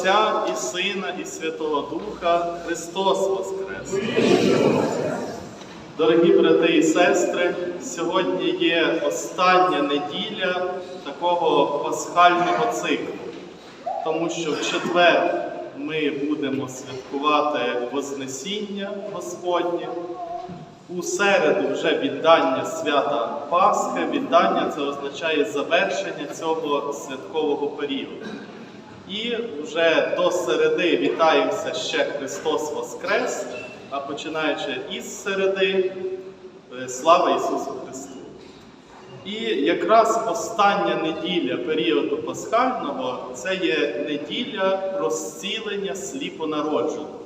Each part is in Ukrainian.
Отця і Сина, і Святого Духа Христос Воскрес! Дорогі брати і сестри, сьогодні є остання неділя такого пасхального циклу, тому що в четвер ми будемо святкувати Вознесіння Господнє. У середу вже віддання свята Пасхи. Віддання це означає завершення цього святкового періоду. І вже до середи вітаємося ще Христос Воскрес, а починаючи із середи, е, слава Ісусу Христу! І якраз остання неділя періоду Пасхального це є неділя розцілення сліпонародженого.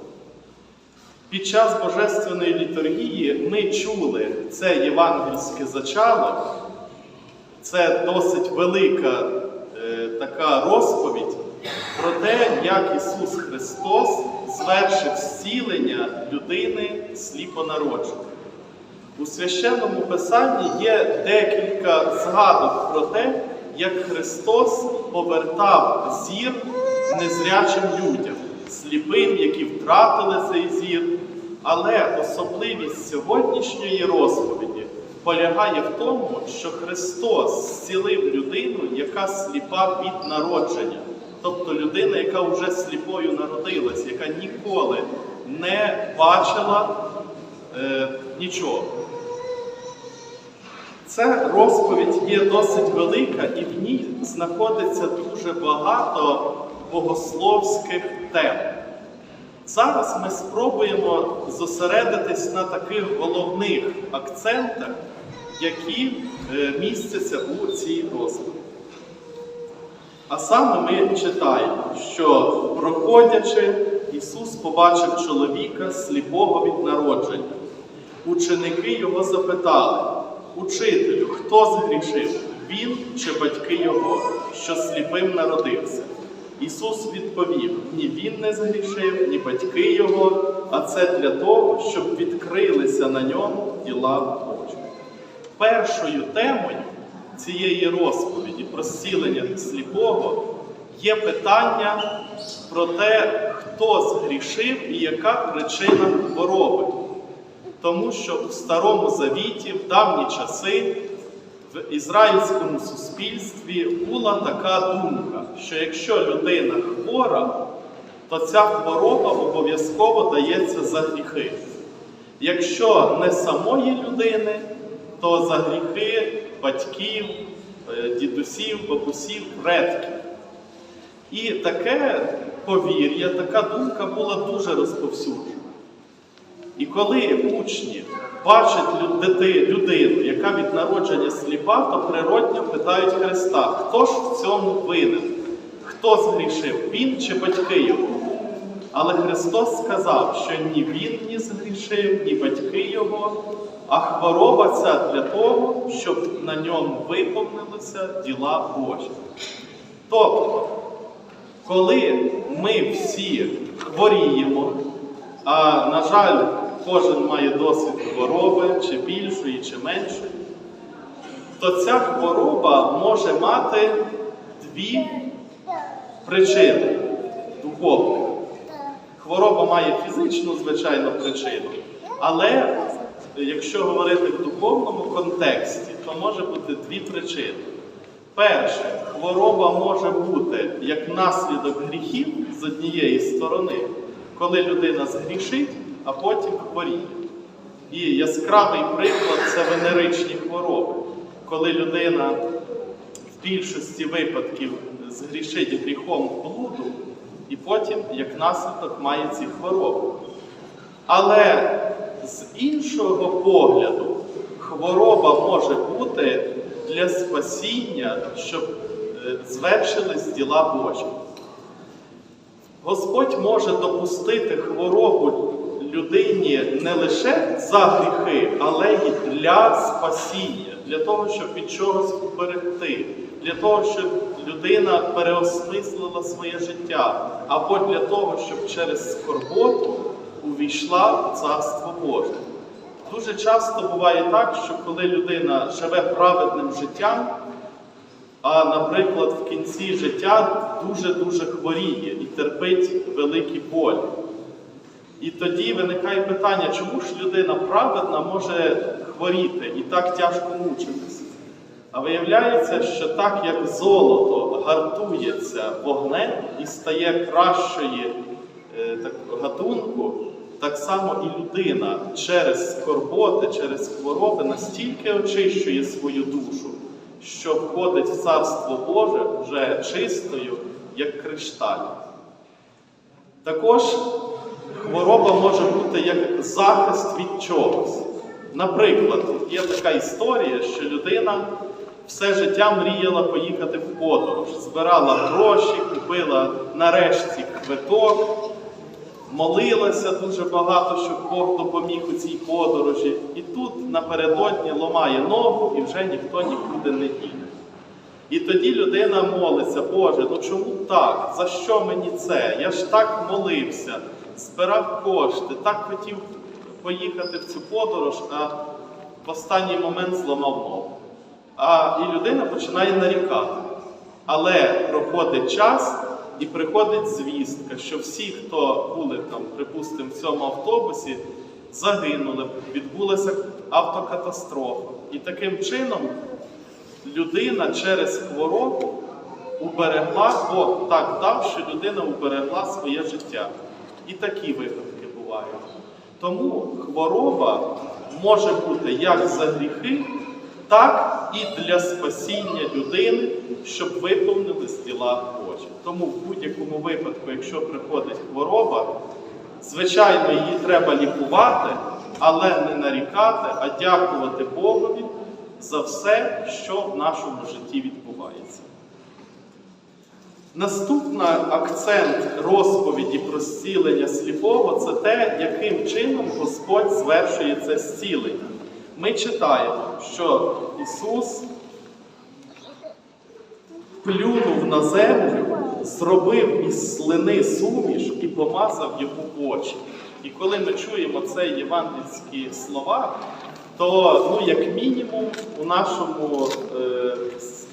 Під час Божественної літургії ми чули це євангельське зачало, це досить велика е, така розповідь про те, як Ісус Христос звершив зцілення людини сліпонародженої. У священному писанні є декілька згадок про те, як Христос повертав зір незрячим людям, сліпим, які втратили цей зір. Але особливість сьогоднішньої розповіді полягає в тому, що Христос зцілив людину, яка сліпа від народження. Тобто людина, яка вже сліпою народилась, яка ніколи не бачила е, нічого. Ця розповідь є досить велика, і в ній знаходиться дуже багато богословських тем. Зараз ми спробуємо зосередитись на таких головних акцентах, які е, містяться у цій розповіді. А саме ми читаємо, що проходячи, Ісус побачив чоловіка сліпого від народження. Ученики його запитали, Учителю, хто згрішив? Він чи батьки його, що сліпим народився? Ісус відповів: ні він не згрішив, ні батьки його, а це для того, щоб відкрилися на ньому діла Божі. Першою темою цієї розповіді про зцілення сліпого є питання про те, хто згрішив і яка причина хвороби. Тому що у Старому Завіті в давні часи в ізраїльському суспільстві була така думка, що якщо людина хвора, то ця хвороба обов'язково дається за гріхи. Якщо не самої людини, то за гріхи батьків, е, дідусів, бабусів, предків. І таке повір'я, така думка була дуже розповсюджена. І коли учні бачать людину, яка від народження сліпа, то природньо питають Христа, хто ж в цьому винен? Хто згрішив, він чи батьки його? Але Христос сказав, що ні він ні згрішив, ні батьки його, а хвороба ця для того, щоб на ньому виповнилися діла Божі. Тобто, коли ми всі хворіємо, а на жаль, кожен має досвід хвороби, чи більшої, чи меншої, то ця хвороба може мати дві причини духовних. Хвороба має фізичну, звичайно, причину, але якщо говорити в духовному контексті, то може бути дві причини. Перше, хвороба може бути як наслідок гріхів з однієї сторони, коли людина згрішить, а потім хворіє. І яскравий приклад це венеричні хвороби, коли людина в більшості випадків згрішить гріхом блуду, і потім, як наслідок, має ці хвороби. Але з іншого погляду, хвороба може бути для спасіння, щоб е, звершились діла Божі. Господь може допустити хворобу людині не лише за гріхи, але й для спасіння, для того, щоб від чогось уберегти, для того, щоб людина переосмислила своє життя, або для того, щоб через скорботу увійшла в Царство Боже. Дуже часто буває так, що коли людина живе праведним життям, а, наприклад, в кінці життя дуже-дуже хворіє і терпить великі болі. І тоді виникає питання, чому ж людина праведна може хворіти і так тяжко мучитися? А виявляється, що так як золото гартується вогнем і стає кращої е, гатунку, так само і людина через скорботи, через хвороби настільки очищує свою душу, що входить в Царство Боже вже чистою, як кришталь. Також хвороба може бути як захист від чогось. Наприклад, є така історія, що людина все життя мріяла поїхати в подорож, збирала гроші, купила нарешті квиток, молилася дуже багато, щоб Бог допоміг у цій подорожі. І тут напередодні ломає ногу і вже ніхто нікуди не їде. І тоді людина молиться, Боже, ну чому так? За що мені це? Я ж так молився, збирав кошти, так хотів поїхати в цю подорож, а в останній момент зламав ногу. А і людина починає нарікати. Але проходить час і приходить звістка, що всі, хто були там, припустимо, в цьому автобусі, загинули, відбулася автокатастрофа. І таким чином людина через хворобу уберегла, Бог так дав, що людина уберегла своє життя. І такі випадки бувають. Тому хвороба може бути як за гріхи, так і для спасіння людини, щоб виповнились діла Божі. Тому в будь-якому випадку, якщо приходить хвороба, звичайно, її треба лікувати, але не нарікати, а дякувати Богові за все, що в нашому житті відбувається. Наступний акцент розповіді про зцілення сліпого це те, яким чином Господь звершує це зцілення. Ми читаємо, що Ісус плюнув на землю, зробив із слини суміш і помазав йому очі. І коли ми чуємо ці євангельські слова, то ну, як мінімум у нашому, е,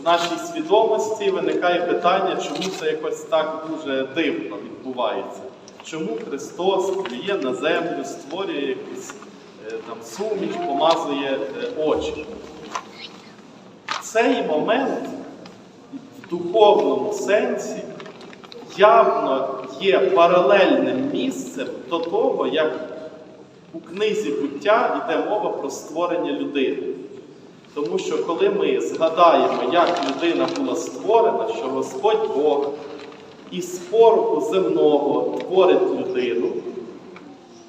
в нашій свідомості виникає питання, чому це якось так дуже дивно відбувається. Чому Христос плює на землю, створює якусь е, там суміш, помазує е, очі. Цей момент в духовному сенсі явно є паралельним місцем до того, як у книзі буття йде мова про створення людини. Тому що коли ми згадаємо, як людина була створена, що Господь Бог із пороху земного творить людину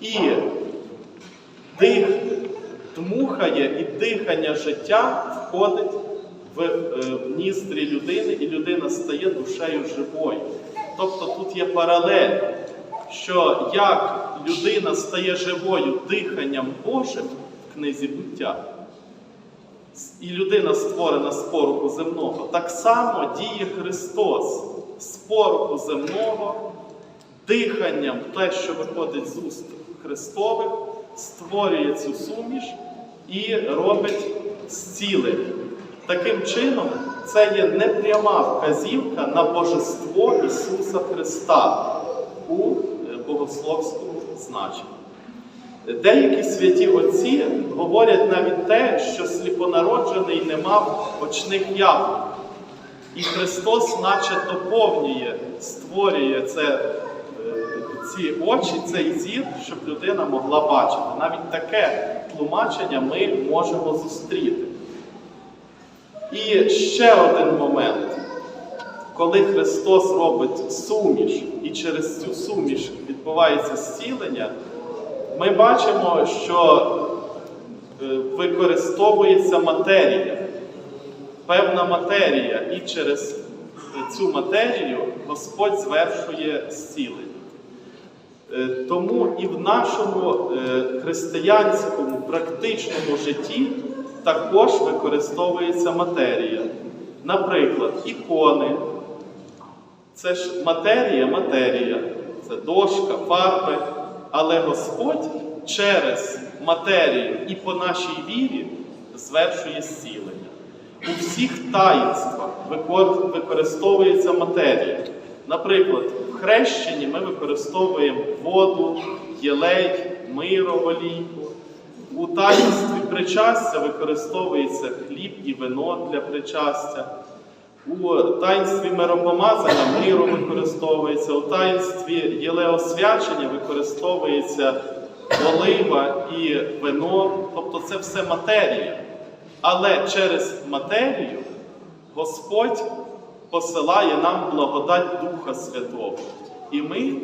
і дих дмухає і дихання життя входить в, е, в ніздрі людини, і людина стає душею живою. Тобто тут є паралель, що як людина стає живою диханням Божим в книзі буття, і людина створена з пороху земного, так само діє Христос з пороху земного, диханням, те, що виходить з уст Христових, створює цю суміш і робить зцілення. Таким чином, це є непряма вказівка на божество Ісуса Христа у е, богословському значенні. Деякі святі отці говорять навіть те, що сліпонароджений не мав очних яблук. І Христос, наче доповнює, створює це, е, ці очі, цей зір, щоб людина могла бачити. Навіть таке тлумачення ми можемо зустріти. І ще один момент. Коли Христос робить суміш, і через цю суміш відбувається зцілення, ми бачимо, що е, використовується матерія, певна матерія, і через цю матерію Господь звершує зцілення. Е, Тому і в нашому е, християнському практичному житті також використовується матерія. Наприклад, ікони, Це ж матерія, матерія, це дошка, фарби. Але Господь через матерію і по нашій вірі звершує зцілення. У всіх таїнствах використовується матерія. Наприклад, в хрещенні ми використовуємо воду, єлей, миро, олійку. У таїнстві причастя використовується хліб і вино для причастя. У таїнстві миропомазання миро використовується, у таїнстві єлеосвячення використовується олива і вино, тобто це все матерія. Але через матерію Господь посилає нам благодать Духа Святого. І ми,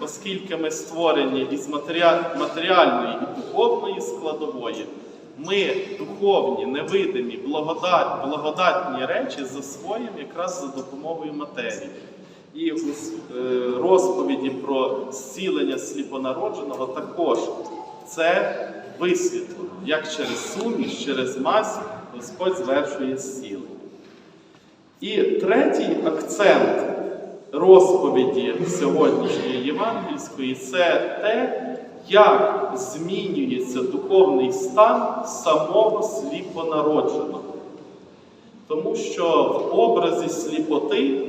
оскільки ми створені із матеріальної і духовної складової, ми духовні, невидимі, благодать, благодатні речі засвоїмо якраз за допомогою матерії. І с- е, розповіді про зцілення сліпонародженого також це висвітлено, як через суміш, через мазь Господь звершує зцілення. І третій акцент розповіді сьогоднішньої євангельської це те, як змінюється духовний стан самого сліпонародженого. Тому що в образі сліпоти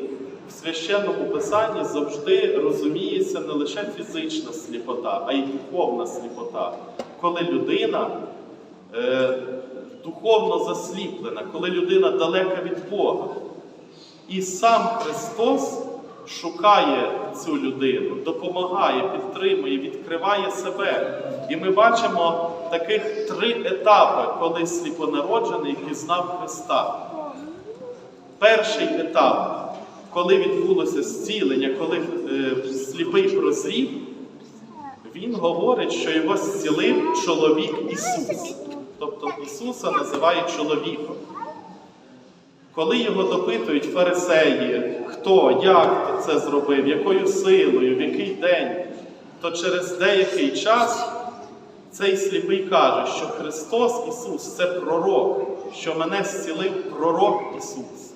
в священному писанні завжди розуміється не лише фізична сліпота, а й духовна сліпота, коли людина е, духовно засліплена, коли людина далека від Бога. І сам Христос шукає цю людину, допомагає, підтримує, відкриває себе. І ми бачимо таких три етапи, коли сліпонароджений пізнав Христа. Перший етап, коли відбулося зцілення, коли е, сліпий прозрів, він говорить, що його зцілив чоловік Ісус. Тобто Ісуса називає чоловіком. Коли його допитують фарисеї, хто, як це зробив, якою силою, в який день, то через деякий час цей сліпий каже, що Христос Ісус це пророк, що мене зцілив пророк Ісус.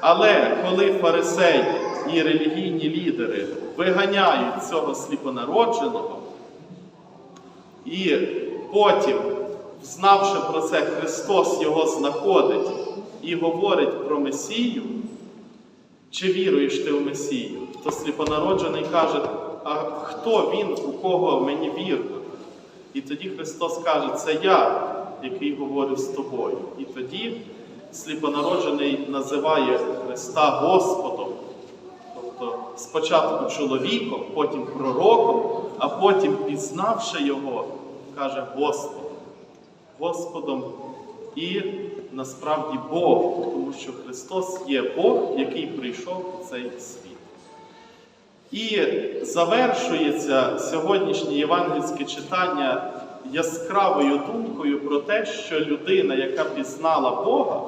Але коли фарисеї і релігійні лідери виганяють цього сліпонародженого, і потім, знавши про це, Христос його знаходить і говорить про Месію, чи віруєш ти в Месію, то сліпонароджений каже, а хто він, у кого мені вірно? І тоді Христос каже, це я, який говорю з тобою. І тоді сліпонароджений називає Христа Господом. Тобто спочатку чоловіком, потім пророком, а потім, пізнавши його, каже Господом. Господом і насправді Богом, тому що Христос є Бог, який прийшов у цей світ. І завершується сьогоднішнє євангельське читання яскравою думкою про те, що людина, яка пізнала Бога,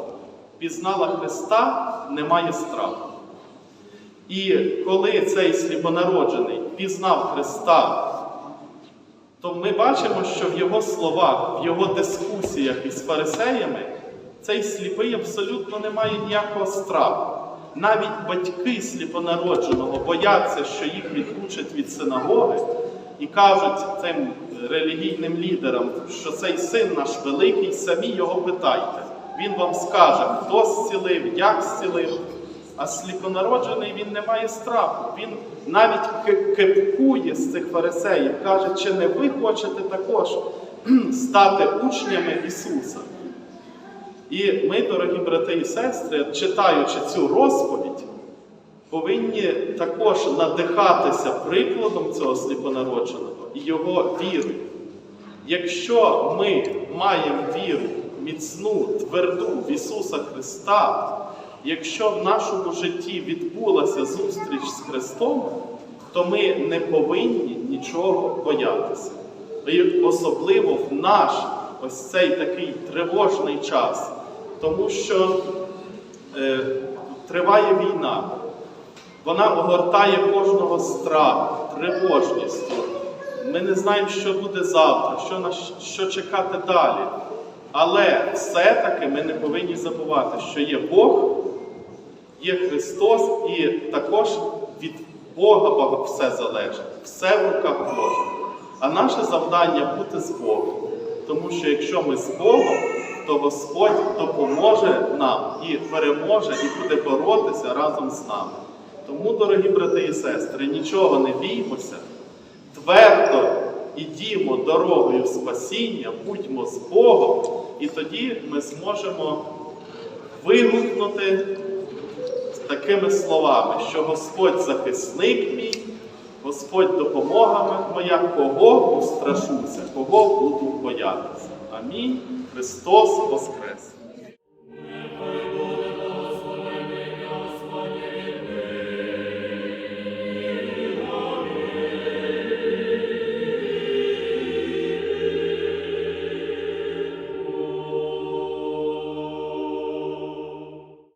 пізнала Христа, не має страху. І коли цей сліпонароджений пізнав Христа, то ми бачимо, що в його словах, в його дискусіях із фарисеями цей сліпий абсолютно не має ніякого страху. Навіть батьки сліпонародженого бояться, що їх відлучать від синагоги, і кажуть цим релігійним лідерам, що цей син наш великий, самі його питайте. Він вам скаже, хто зцілив, як зцілив. А сліпонароджений він не має страху. Він навіть кепкує з цих фарисеїв, каже, чи не ви хочете також стати учнями Ісуса? І ми, дорогі брати і сестри, читаючи цю розповідь, повинні також надихатися прикладом цього сліпонародженого і його вірою. Якщо ми маємо віру міцну, тверду в Ісуса Христа, якщо в нашому житті відбулася зустріч з Христом, то ми не повинні нічого боятися. І особливо в наш ось цей такий тривожний час, тому що е, триває війна, вона огортає кожного страху, тривожністю. Ми не знаємо, що буде завтра, що, нас, що чекати далі. Але все-таки ми не повинні забувати, що є Бог, є Христос, і також від Бога бага- все залежить, все в руках Божих. А наше завдання бути з Богом. Тому що якщо ми з Богом, то Господь допоможе нам і переможе, і буде боротися разом з нами. Тому, дорогі брати і сестри, нічого не біймося, твердо ідімо дорогою спасіння, будьмо з Богом, і тоді ми зможемо вигукнути такими словами, що Господь захисник мій, Господь допомога моя, кого устрашуся, кого буду боятися. Амінь. Христос Воскрес!